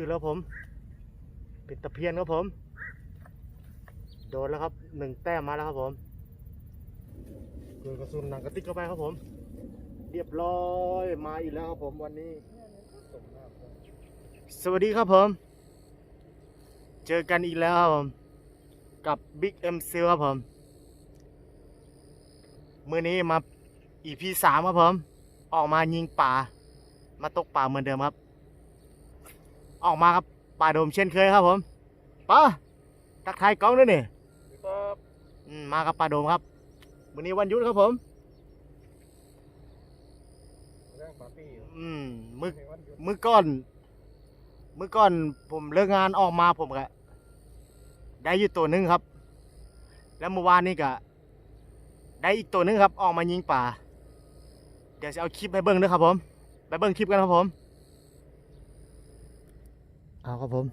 ถือแล้วผมเป็นตะเพียนครับผม โดนแล้วครับหนึ่งแต้มมาแล้วครับผมโดนกระสุนหนังกระติกเข้าไปครับผม เรียบร้อยมาอีกแล้วครับผมวันนี้ สวัสดีครับผม เจอกันอีกแล้วครับผม กับ Big M s e a l ครับผมมือนี้มา EP สามครับผม ออกมายิงป่า มาตกป่าเหมือนเดิมครับ ออกมาครับป่าโดมเช่นเคยครับผมป้าตักทายกล้องด้วยนี่ครับอืมมากับป่าโดมครับมื้อนี้วันหยุดครับผมเรื่องปาร์ตี้อืมมื้อในวันหยุดมื้อก่อนมื้อก่อนผมเลิกงานออกมาผมก็ได้อยู่ตัวหนึงครับ แล้วเมื่อวานนี้ก็ได้อีกตัวหนึงครับ ออกมายิงป่า เดี๋ยวจะเอาคลิปให้เบิ้งด้วยครับผม ไปเบิ้งคลิปกันครับผม เอาครับผม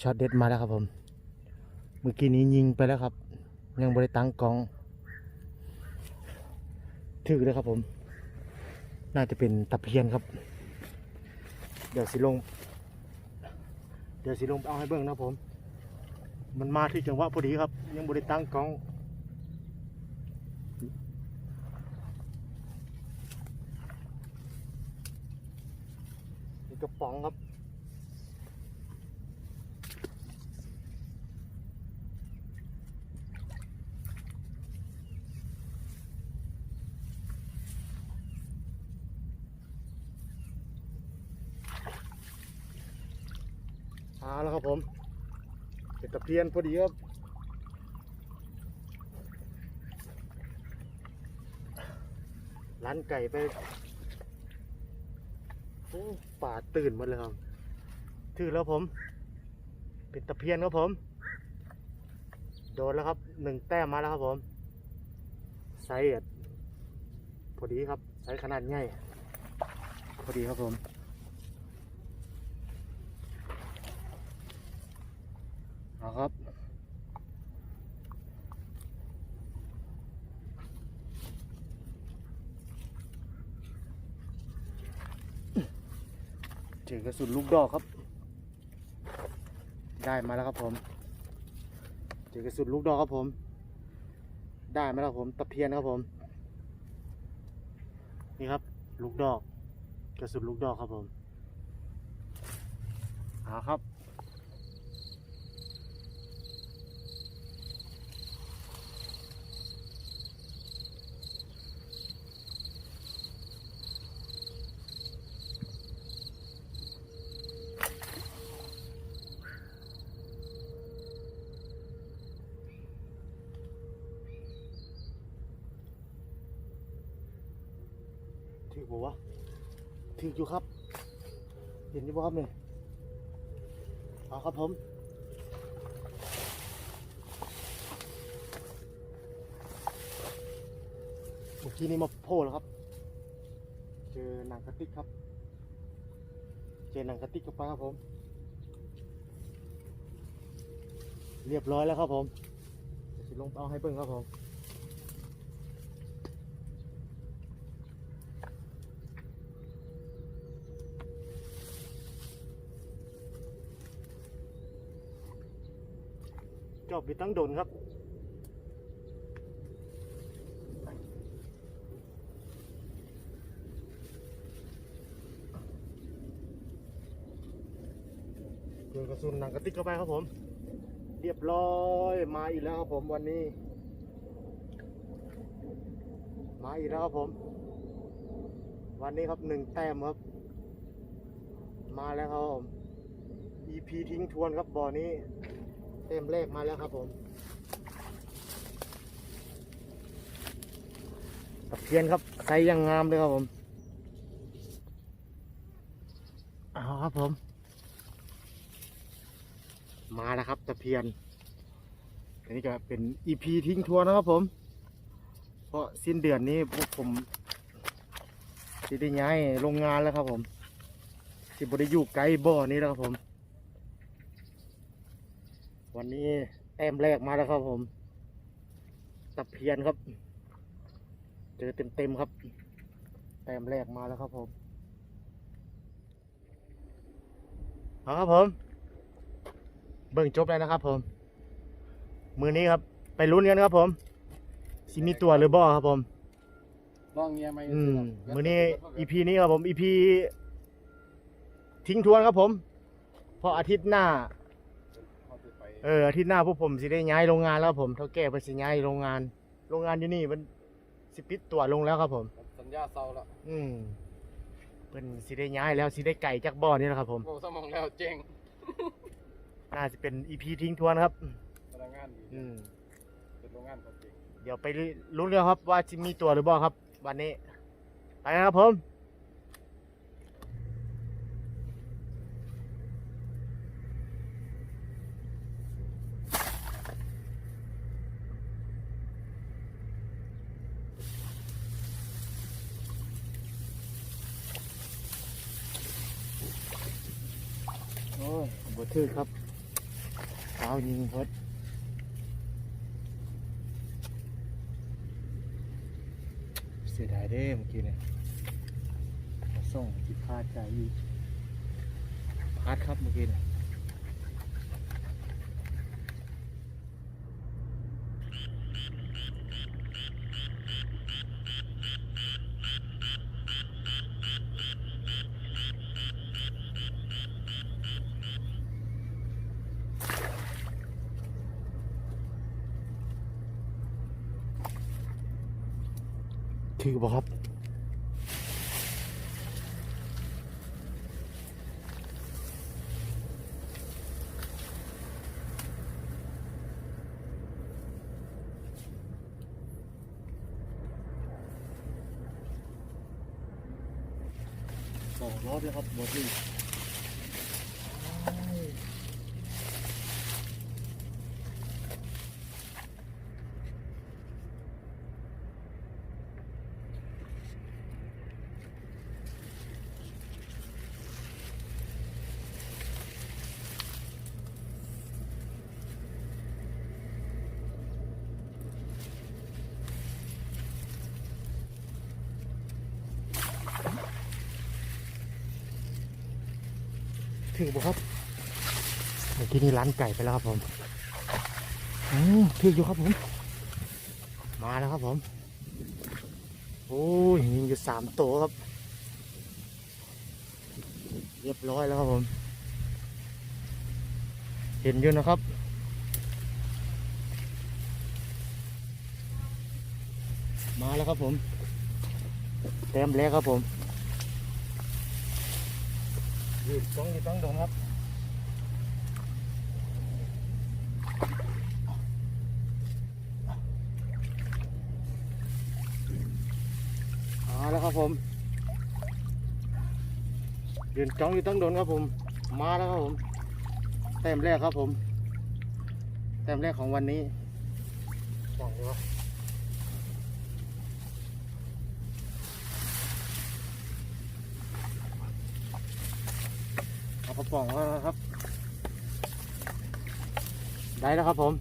ช็อตเด็ดมาแล้วครับผม เมื่อกี้นี้ยิงไปแล้วครับ ยังบริตังกองถือเลยครับผม น่าจะเป็นตะเพียนครับ เดี๋ยวสิลง เดี๋ยวสิลงเอาให้เบิ้งนะครับผม มันมาที่จังหวะพอดีครับ ยังบริตังกองกระป๋องครับ เอาแล้วครับผมเป็นตะเพียนพอดีครับร้านไก่ไปโอ้ป่าตื่นหมดเลยครับถือแล้วผมเป็นตะเพียนครับผม โดนแล้วครับหนึ่งแต้มมาแล้วครับผมไซส์พอดีครับไซส์ขนาดใหญ่พอดีครับผม เอาครับ เจอกระสุนลูกดอกครับ ได้มาแล้วครับผม เจอกระสุนลูกดอกครับผม ได้มาแล้วครับผมตะเพียนครับผม นี่ครับ ลูกดอก กระสุนลูกดอกครับผมเอาครับ ถือบอกว่าถืออยู่ครับ เห็นอยู่บ่ครับเนี่ยเอาครับผมเมื่อกี้นี้มาโผล่แล้วครับ เจอหนังกระติกครับ เจอหนังกระติกกับปลาครับผม เรียบร้อยแล้วครับผมเดี๋ยวสิลงเอาให้เบิ่งครับผม บอยู่ตั้งโดนครับโดนกระสุนหนังกระติกเข้าไปครับผม เรียบร้อยมาอีกแล้วครับผมวันนี้ มาอีกแล้วครับผม วันนี้ครับหนึ่งแต้มครับ มาแล้วครับผม EP ทิ้งทวนครับบ่อนี้ เต็มเลขมาแล้วครับผมตะเพียนครับไซส์ยังงามเลยครับผมเอาครับผม มาแล้วครับตะเพียนอันนี้ก็เป็น EP ทิ้งทัวร์นะครับผม เพราะสิ้นเดือนนี้พวกผมจะได้ย้ายโรงงานแล้วครับผมสิบได้อยู่ไกลบ่อนี้แล้วครับผม วันนี้แต้มแรกมาแล้วครับผม ตะเพียนครับ เจอเต็มๆครับ แต้มแรกมาแล้วครับผมเอาครับผม เบิ่งจบแล้วนะครับผม มือนี้ครับ ไปลุ้นกันครับผมสิมีตัวหรือบ่ครับผมลองเงียไหมอืมมือนี้ EP นี้ครับผม EP ทิ้งทวนครับผมเพราะอาทิตย์หน้า เขาจะไปเอออาทิตย์หน้าพวกผมสิได้ย้ายโรงงานแล้วครับผมเท่าแก่ไปสิย้ายโรงงาน โรงงานอยู่นี่มันสิปิดตัวลงแล้วครับผม สัญญาเซาแล้วอืมเป็นสิได้ย้ายแล้วสิได้ไก่จากบ่อนี่แหละครับผมโอ้สมองแล้วเจ๊งน่าจะเป็น EP ทิ้งทวนครับพนักงานดีอืมเป็นโรงงานเขาเจ๊งเดี๋ยวไปลุ้นกันครับว่าจะมีตัวหรือบ่ครับ วันนี้ไปกันครับผม โอ้ คือครับเท้ายิงพดเสียดายเด้เมื่อกี้เนี่ยส่งจิตพลาดใจอีกพลาดครับเมื่อกี้เนี่ย ถือบ่ครับสองรอบแล้วครับหมดเลย ถึงบ่ครับเมื่อกี้นี่ร้านไก่ไปแล้วครับผมอืมถึงอยู่ครับผม มาแล้วครับผม โอ้ยยิงอยู่สามตัวครับ เรียบร้อยแล้วครับผม เห็นอยู่นะครับมาแล้วครับผมเต็มแล้วครับผม ยู่ตรงยู่ตรงตรงครับมาแล้วครับผมยืนจ้องอยู่ตั้งโดนครับผม มาแล้วครับผม แต้มแรกครับผม แต้มแรกของวันนี้จังเลยวะเอา กระป๋องแล้วครับ ได้แล้วครับผม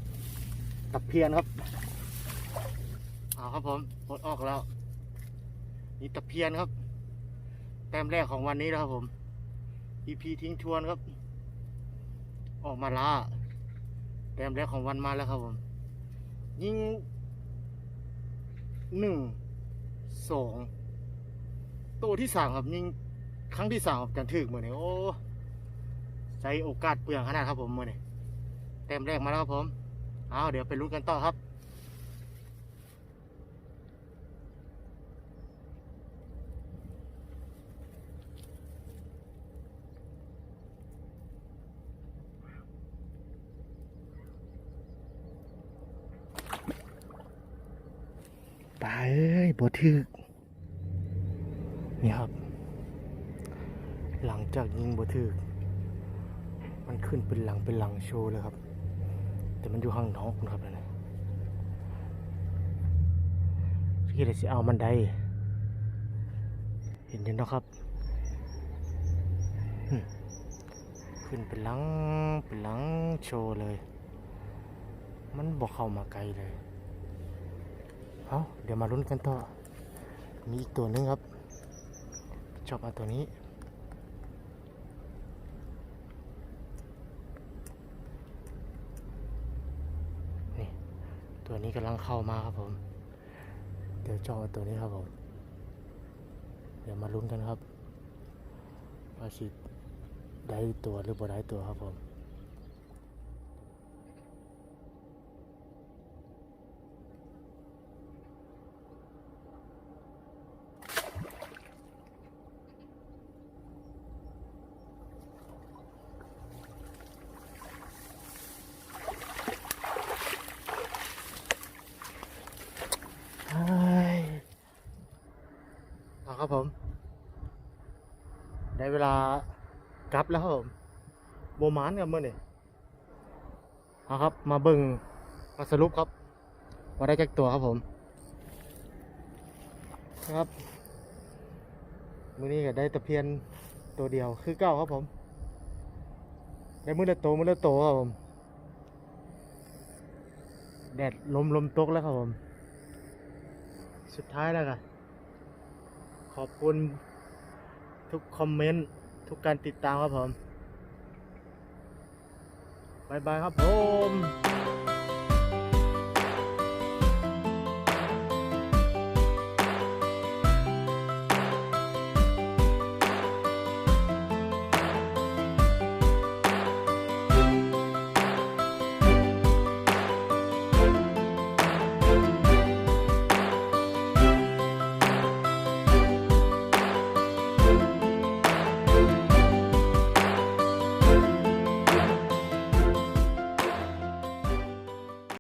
ตับเพียนครับ เอาครับผมปลดออกแล้ว นี่ตะเพียนครับ แต้มแรกของวันนี้นะครับผม EP ทิ้งทวนครับ ออกมาล่าแต้มแรกของวันมาแล้วครับผม ยิงหนึ่งสองตัวที่สามครับยิงครั้งที่สามครับจันทึกมือนี่โอ้ ใช้โอกาสเปลืองขนาดครับผมมือนี่แต้มแรกมาแล้วครับผม เอาเดี๋ยวไปลุ้นกันต่อครับตายเอ้ยบทึกนี่ครับ หลังจากยิงบทึก ขึ้นเป็นหลังเป็นหลังโชว์เลยครับ แต่มันอยู่ข้างนอกนะครับนั่นนะพี่เลยสิเอามันได้เห็นยังนะครับ ขึ้นเป็นหลังเป็นหลังโชว์เลย มันบอกเข้ามาไกลเลยเอาเดี๋ยวมาลุ้นกันต่อมีอีกตัวหนึงครับ ชอบเอาตัวนี้ ตัวนี้กำลังเข้ามาครับผม เดี๋ยวจ้องตัวนี้ครับผม เดี๋ยวมาลุ้นกันครับว่าสิได้ตัวหรือบ่ได้ตัวครับผม เฮ้ยเอา ครับผม ได้เวลากลับแล้วครับผมโบมานกับเมื่อนี่เอาครับ มาเบิ่งมาสรุปครับ ว่าได้จักตัวครับผมครับมือนี้ก็ได้ตะเพียนตัวเดียวคือเก้าครับผม ได้มือละโตมือละโตครับผมแดดลมลมตกแล้วครับผม สุดท้ายแล้วกัน ขอบคุณทุกคอมเมนต์ทุกการติดตามครับผมบายบายครับผม